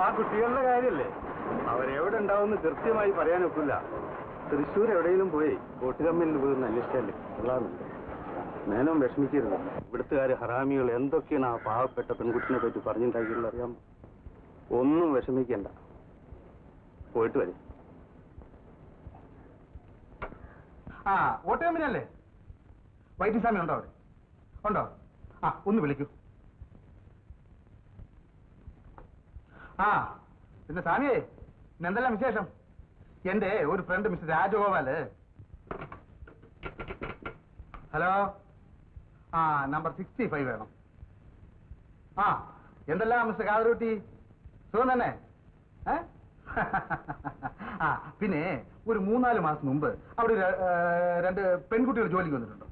ആ കുട്ടികളുടെ കാര്യല്ലേ അവരെവിടെ ഉണ്ടാവുമെന്ന് കൃത്യമായി പറയാൻ ഒക്കില്ല തൃശ്ശൂർ എവിടെയെങ്കിലും പോയി വോട്ട് കമ്മിയിൽ പോയി ഒന്ന് അന്വേഷിച്ചാലേ കൊള്ളാറുണ്ട് നേനം വിഷമിക്കരുത്. ഇവിടുത്തുകാർ ഹറാമികൾ എന്തൊക്കെയാണ് ആ പാവപ്പെട്ട പെൺകുട്ടിനെ പറ്റി പറഞ്ഞിട്ടുണ്ടാക്കിയുള്ള അറിയാം ഒന്നും വിഷമിക്കണ്ട. പോയിട്ട് വരും. ആ വോട്ട് കമ്പനിയല്ലേ? വൈദ്യ ഉണ്ടോ അവിടെ? ഉണ്ടോ? ആ ഒന്ന് വിളിക്കൂ. ആ പിന്നെ സ്വാമിയെ എന്തെല്ലാം വിശേഷം? എന്റെ ഒരു ഫ്രണ്ട് മിസ്റ്റർ രാജഗോപാൽ ഹലോ? ആ നമ്പർ സിക്സ്റ്റി ഫൈവ് വേണം. ആ എന്തെല്ലാം മിസ്റ്റർ കാവരൂട്ടി സുഖം തന്നെ? ആ പിന്നെ ഒരു മൂന്നാൽ മാസം മുമ്പ് അവിടെ രണ്ട് പെൺകുട്ടികൾ ജോലിക്ക് വന്നിട്ടുണ്ടോ.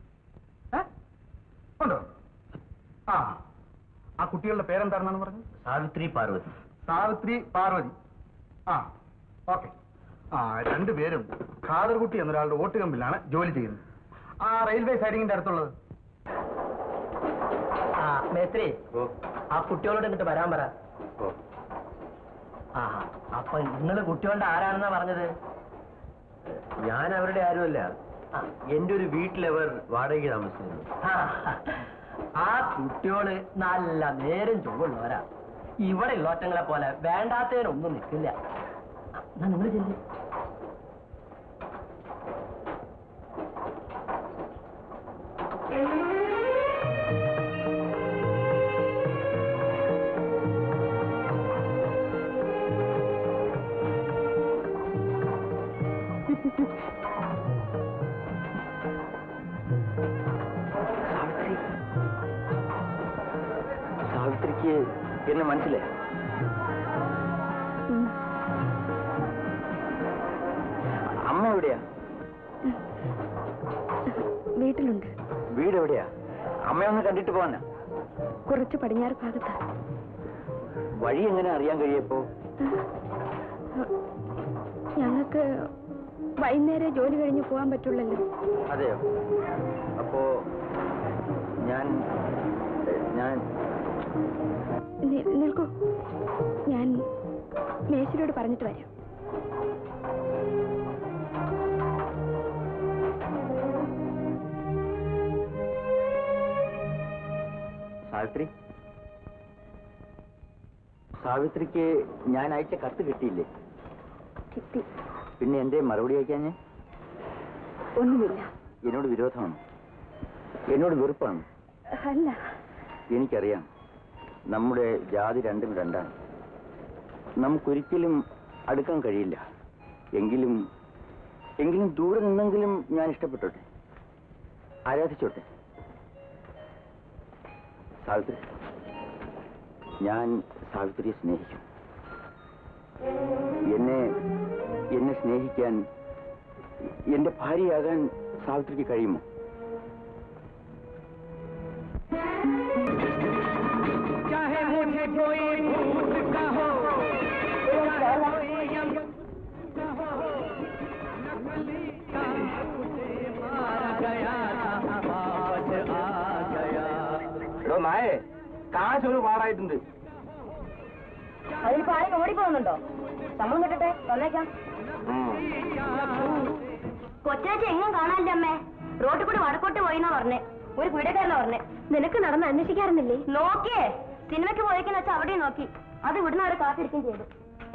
ഏ? ഉണ്ടോ? ആ ആ കുട്ടികളുടെ പേരെന്താണെന്നാണ് പറഞ്ഞത്? സാവിത്രി പാർവതി. സാവിത്രി പാർവതി. ആ ഓക്കെ. ആ രണ്ടുപേരും ഖാദർകുട്ടി എന്നൊരാളുടെ വോട്ട് കമ്പിലാണ് ജോലി ചെയ്യുന്നത്. ആ റെയിൽവേ സൈഡിങ്ങിന്റെ അടുത്തുള്ളത്. ആ മേത്രി ഓ. ആ കുട്ടികളോട് എന്നിട്ട് വരാൻ പറ. ആ അപ്പൊ നിങ്ങൾ കുട്ടികളുടെ ആരാണെന്നാ പറഞ്ഞത്? ഞാൻ അവരുടെ ആരുമല്ല. എന്റെ ഒരു വീട്ടിലവർ വാടകയ്ക്ക് താമസിക്കുന്നു. ആ കുട്ടിയോൾ നല്ല നേരം ചൊവ്വുള്ളവരാ. ഇവിടെ ഉള്ളോറ്റങ്ങളെ പോലെ വേണ്ടാത്തതിനൊന്നും നിൽക്കില്ല. നിങ്ങൾ ചെല്ലി. സാവിത്രിക്ക് എന്നെ മനസ്സിലായി? അമ്മ എവിടെയാ? വീട്ടിലുണ്ട്. വീട് എവിടെയാ? അമ്മയൊന്ന് കണ്ടിട്ട് പോവാനാ കുറച്ച് പടിഞ്ഞാറ് ഭാഗത്താ. വഴി എങ്ങനെ അറിയാൻ കഴിയപ്പോ? ഞങ്ങൾക്ക് വൈകുന്നേരം ജോലി കഴിഞ്ഞ് പോകാൻ പറ്റുള്ളല്ലോ. അതെയോ? അപ്പോ ഞാൻ ഞാൻ നിൽക്കൂ. ഞാൻ മേശിരിയോട് പറഞ്ഞിട്ട് വരാം. സാവിത്രി? സാവിത്രിക്ക് ഞാൻ അയച്ച കത്ത് കിട്ടിയില്ലേ? കിട്ടി. പിന്നെ എന്തേ മറുപടി അയക്കാൻ ഒന്നുമില്ല. എന്നോട് വിരോധമാണ്. എന്നോട് വെറുപ്പാണ്. അല്ല. എനിക്കറിയാം. നമ്മുടെ ജാതി രണ്ടും രണ്ടാണ്. നമുക്കൊരിക്കലും അടുക്കാൻ കഴിയില്ല. എങ്കിലും എങ്കിലും ദൂരെ നിന്നെങ്കിലും ഞാൻ ഇഷ്ടപ്പെട്ടോട്ടെ? ആരാധിച്ചോട്ടെ? സാവിത്രി ഞാൻ സാവിത്രിയെ സ്നേഹിച്ചു എന്നെ എന്നെ സ്നേഹിക്കാൻ എന്റെ ഭാര്യയാകാൻ സാവിത്രിക്ക് കഴിയുമോ? कोई भूत कहो चाहे कोई यम कहो नकली का मुझे मारा गया था वापस आ गया എടോ നായേ കാശ് ഒരു പാടായിട്ടുണ്ട് അതിൽ പാടി ഓടിപ്പോകുന്നുണ്ടോ ശമ്പളം കിട്ടട്ടെ വന്നേക്കാം കൊച്ചാച്ചി എങ്ങും കാണാനില്ല അമ്മേ റോട്ടിൽ കൂടി വടക്കോട്ട് പോയിന്നാ പറഞ്ഞേ ഒരു പീഡക്കാരനാ പറഞ്ഞേ നിനക്ക് നടന്ന് അന്വേഷിക്കാറുന്നില്ലേ നോക്കിയേ സിനിമയ്ക്ക് പോയേക്കെന്ന് വെച്ചാൽ അവിടെയും നോക്കി. അത് ഇവിടുന്ന് അവരെ കാത്തിരിക്കുകയും ചെയ്തു.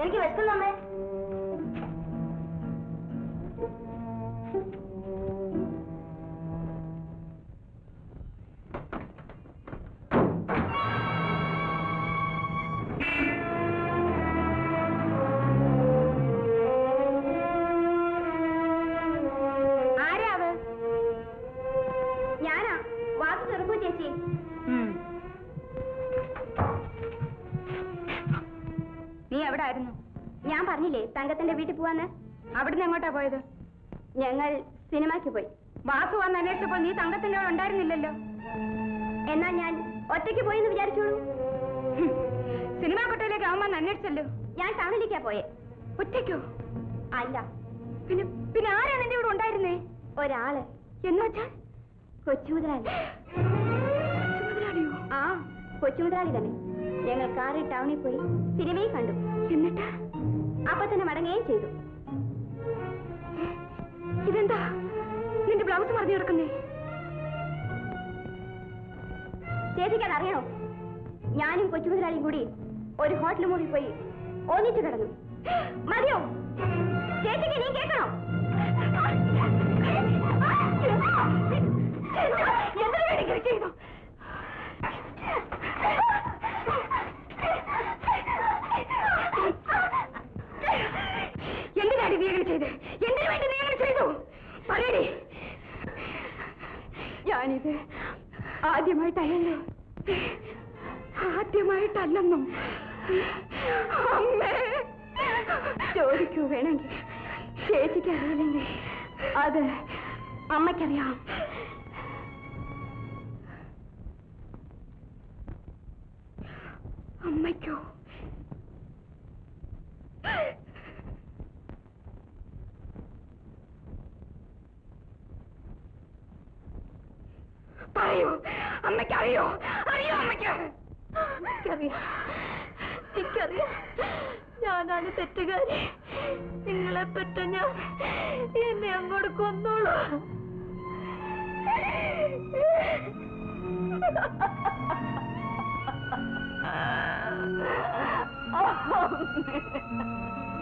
എനിക്ക് ആരാ പറഞ്ഞില്ലേ തങ്കത്തിന്റെ വീട്ടിൽ പോവാന്ന്? അവിടുന്ന് എങ്ങോട്ടാ പോയത്? ഞങ്ങൾ സിനിമയ്ക്ക് പോയി. വാസു വന്ന് അന്വേഷിച്ചപ്പോൾ നീ തങ്കത്തിന്റെ ഉണ്ടായിരുന്നില്ലല്ലോ. എന്നാ ഞാൻ ഒറ്റയ്ക്ക് പോയി എന്ന് വിചാരിച്ചോളൂ. സിനിമാ കൊട്ടയിലേക്ക് അവൻ വന്ന് അന്വേഷിച്ചല്ലോ. ഞാൻ ടൗണിലേക്കാ പോയെ. ഒറ്റയ്ക്കോ? അല്ല. പിന്നെ പിന്നെ ആരാണ് എന്റെ ഇവിടെ ഉണ്ടായിരുന്നേ? ഒരാൾ. എന്ന് വെച്ചാൽ കൊച്ചുമുതലാളി ആ കൊച്ചുമുതലാളി തന്നെ. ഞങ്ങൾ കാറിൽ ടൗണിൽ പോയി സിനിമയും കണ്ടു. എന്നിട്ട്? അപ്പൊ തന്നെ മടങ്ങുകയും ചെയ്തു. ഇതെന്താ? നിന്റെ ബ്ലൗസ് മറിഞ്ഞു കിടക്കുന്നേ. ചേച്ചിക്ക് അതറിയണോ? ഞാനും കൊച്ചുമുതലാളിയും കൂടി ഒരു ഹോട്ടൽ മുറിയിൽ പോയി ഒന്നിച്ചു കിടന്നു. മതിയോ? ചേച്ചിക്ക് നീ കേൾക്കണോ? എന്താ വേണമെങ്കിലും ചെയ്തു. എന്തിനു വേണ്ടി നീ അങ്ങനെ ചെയ്തു? പറയടി. ഞാനിത് ആദ്യമായിട്ടല്ലല്ലോ. ആദ്യമായിട്ടല്ലെന്നും. അമ്മേ. ചോദിക്കൂ വേണമെങ്കിൽ. ചേച്ചിക്ക് അറിയില്ലെങ്കിൽ. അത് അമ്മയ്ക്കറിയാം. അമ്മയ്ക്കോ? പറയൂ അമ്മയ്ക്ക് അറിയോ അറിയോ അമ്മയ്ക്ക് എനിക്കറിയാം. ഞാനാണ് തെറ്റുകാരി. നിങ്ങളെ പറ്റ ഞാൻ എന്നെ അങ്ങോട്ട് കൊന്നോളൂ.